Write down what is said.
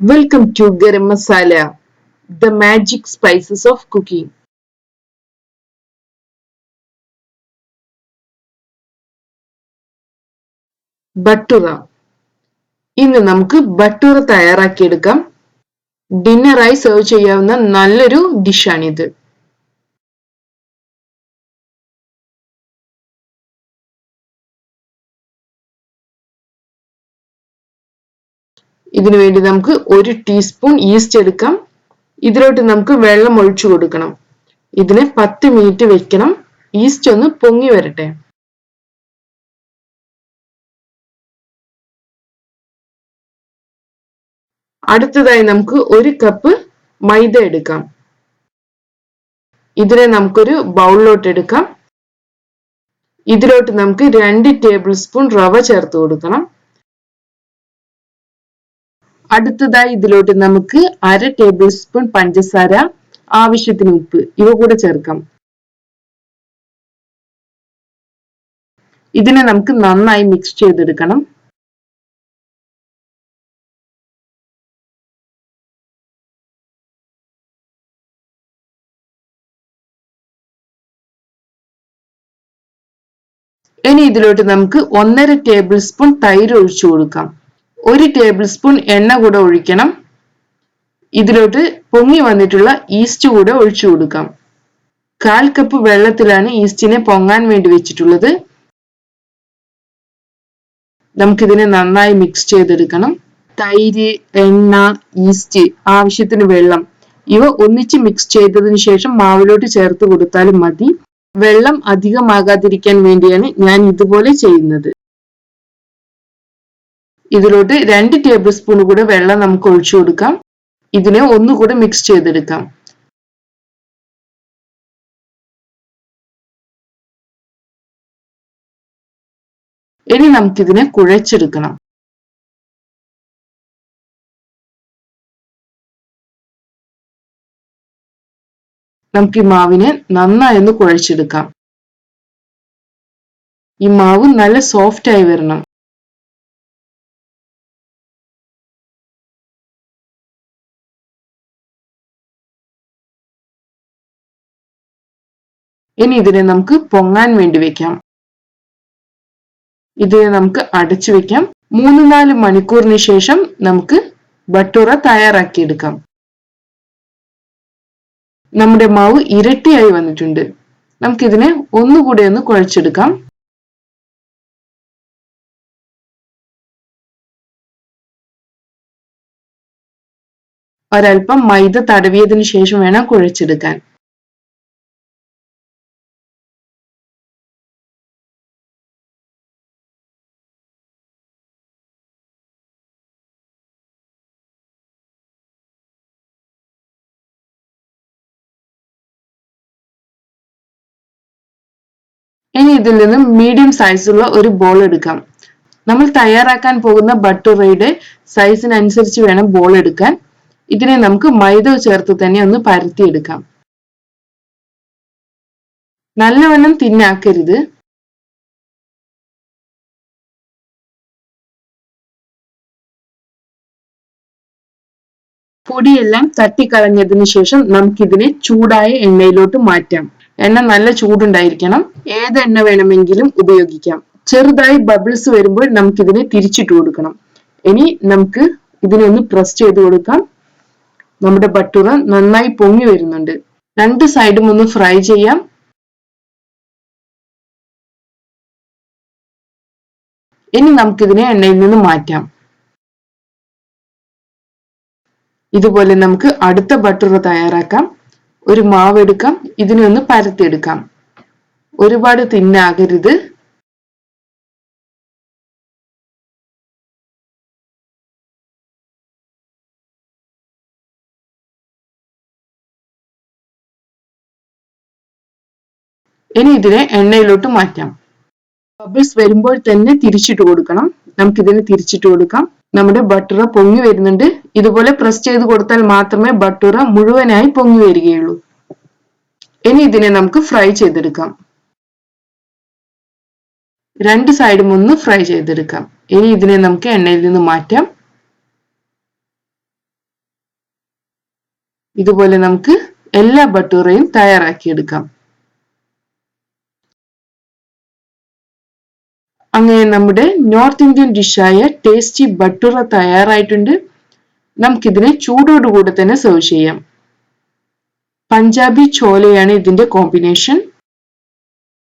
Welcome to Garam Masala, the magic spices of cooking. ബട്ടുറ ഇന്ന് നമുക്ക് ബട്ടുറ തയ്യാറാക്കിയെടുക്കാം. ഡിന്നറായി സെർവ് ചെയ്യാവുന്ന നല്ലൊരു ഡിഷാണിത് ഇതിനു വേണ്ടി നമുക്ക് ഒരു ടീസ്പൂൺ ഈസ്റ്റ് എടുക്കാം. ഇതിലോട്ട് നമുക്ക് വെള്ളം ഒഴിച്ചു കൊടുക്കണം. ഇതിനെ പത്ത് മിനിറ്റ് വെക്കണം. ഈസ്റ്റ് ഒന്ന് പൊങ്ങി വരട്ടെ. അടുത്തതായി നമുക്ക് ഒരു കപ്പ് മൈദ എടുക്കാം. ഇതിനെ നമുക്കൊരു ബൗളിലോട്ട് എടുക്കാം. ഇതിലോട്ട് നമുക്ക് രണ്ട് ടേബിൾ സ്പൂൺ റവ ചേർത്ത് കൊടുക്കണം. അടുത്തതായി ഇതിലോട്ട് നമുക്ക് അര ടേബിൾ സ്പൂൺ പഞ്ചസാര ആവശ്യത്തിന് ഉപ്പ് ഇവ കൂടെ ചേർക്കാം. ഇതിനെ നമുക്ക് നന്നായി മിക്സ് ചെയ്തെടുക്കണം. ഇനി ഇതിലോട്ട് നമുക്ക് ഒന്നര ടേബിൾ സ്പൂൺ തൈര് ഒഴിച്ചു കൊടുക്കാം. ഒരു ടേബിൾ സ്പൂൺ എണ്ണ കൂടെ ഒഴിക്കണം. ഇതിലോട്ട് പൊങ്ങി വന്നിട്ടുള്ള ഈസ്റ്റ് കൂടെ ഒഴിച്ചു കൊടുക്കാം. കാൽ കപ്പ് വെള്ളത്തിലാണ് ഈസ്റ്റിനെ പൊങ്ങാൻ വേണ്ടി വെച്ചിട്ടുള്ളത്. നമുക്കിതിനെ നന്നായി മിക്സ് ചെയ്തെടുക്കണം. തൈര് എണ്ണ ഈസ്റ്റ് ആവശ്യത്തിന് വെള്ളം ഇവ ഒന്നിച്ച് മിക്സ് ചെയ്തതിന് ശേഷം മാവിലോട്ട് ചേർത്ത് കൊടുത്താലും മതി. വെള്ളം അധികമാകാതിരിക്കാൻ വേണ്ടിയാണ് ഞാൻ ഇതുപോലെ ചെയ്യുന്നത്. ഇതിലോട്ട് രണ്ട് ടേബിൾ സ്പൂൺ കൂടെ വെള്ളം നമുക്ക് ഒഴിച്ചു കൊടുക്കാം. ഇതിനെ ഒന്നുകൂടെ മിക്സ് ചെയ്തെടുക്കാം. ഇനി നമുക്കിതിനെ കുഴച്ചെടുക്കണം. നമുക്ക് ഈ മാവിനെ നന്നായി ഒന്ന് കുഴച്ചെടുക്കാം. ഈ മാവ് നല്ല സോഫ്റ്റ് ആയി വരണം. ഇനി ഇതിനെ നമുക്ക് പൊങ്ങാൻ വേണ്ടി വെക്കാം. ഇതിനെ നമുക്ക് അടച്ചു വെക്കാം. മൂന്ന് നാല് മണിക്കൂറിന് ശേഷം നമുക്ക് ബട്ടൂറ തയ്യാറാക്കിയെടുക്കാം. നമ്മുടെ മാവ് ഇരട്ടിയായി വന്നിട്ടുണ്ട്. നമുക്കിതിനെ ഒന്നുകൂടെ ഒന്ന് കുഴച്ചെടുക്കാം. ഒരൽപ്പം മൈദ തടവിയതിനു ശേഷം വേണം കുഴച്ചെടുക്കാൻ. ഇനി ഇതിൽ നിന്നും മീഡിയം സൈസുള്ള ഒരു ബോൾ എടുക്കാം. നമ്മൾ തയ്യാറാക്കാൻ പോകുന്ന ബട്ടുറയുടെ സൈസിനനുസരിച്ച് വേണം ബോൾ എടുക്കാൻ. ഇതിനെ നമുക്ക് മൈദ ചേർത്ത് തന്നെ ഒന്ന് പരത്തിയെടുക്കാം. നല്ലവണ്ണം തിന്നാക്കരുത്. പൊടിയെല്ലാം തട്ടിക്കളഞ്ഞതിന് ശേഷം നമുക്കിതിനെ ചൂടായ എണ്ണയിലോട്ട് മാറ്റാം. എണ്ണ നല്ല ചൂടുണ്ടായിരിക്കണം. ഏത് എണ്ണ വേണമെങ്കിലും ഉപയോഗിക്കാം. ചെറുതായി ബബിൾസ് വരുമ്പോൾ നമുക്കിതിനെ തിരിച്ചിട്ട് കൊടുക്കണം. ഇനി നമുക്ക് ഇതിനെ ഒന്ന് പ്രസ് ചെയ്ത് കൊടുക്കാം. നമ്മുടെ ബട്ടുറ നന്നായി പൊങ്ങി വരുന്നുണ്ട്. രണ്ട് സൈഡും ഒന്ന് ഫ്രൈ ചെയ്യാം. ഇനി നമുക്കിതിനെ എണ്ണയിൽ നിന്ന് മാറ്റാം. ഇതുപോലെ നമുക്ക് അടുത്ത ബട്ടുറ തയ്യാറാക്കാം. ഒരു മാവ് എടുക്കാം. ഇതിനെ ഒന്ന് പരത്തിയെടുക്കാം. ഒരുപാട് തിന്നാകരുത്. ഇനി ഇതിനെ എണ്ണയിലോട്ട് മാറ്റാം. ബബിൾസ് വരുമ്പോൾ തന്നെ തിരിച്ചിട്ട് കൊടുക്കണം. നമുക്കിതിനെ തിരിച്ചിട്ട് കൊടുക്കാം. നമ്മുടെ ബട്ടറ പൊങ്ങി വരുന്നുണ്ട്. ഇതുപോലെ പ്രസ് ചെയ്ത് കൊടുത്താൽ മാത്രമേ ബട്ടറ മുഴുവനായി പൊങ്ങി വരികയുള്ളൂ. ഇനി ഇതിനെ നമുക്ക് ഫ്രൈ ചെയ്തെടുക്കാം. രണ്ട് സൈഡും ഒന്ന് ഫ്രൈ ചെയ്തെടുക്കാം. ഇനി ഇതിനെ നമുക്ക് എണ്ണയിൽ നിന്ന് മാറ്റാം. ഇതുപോലെ നമുക്ക് എല്ലാ ബട്ടൂറയും തയ്യാറാക്കിയെടുക്കാം. അങ്ങനെ നമ്മുടെ നോർത്ത് ഇന്ത്യൻ ഡിഷായ ടേസ്റ്റി ബട്ടൂറ തയ്യാറായിട്ടുണ്ട്. നമുക്കിതിനെ ചൂടോടുകൂടെ തന്നെ സെർവ് ചെയ്യാം. പഞ്ചാബി ചോലയാണ് ഇതിന്റെ കോമ്പിനേഷൻ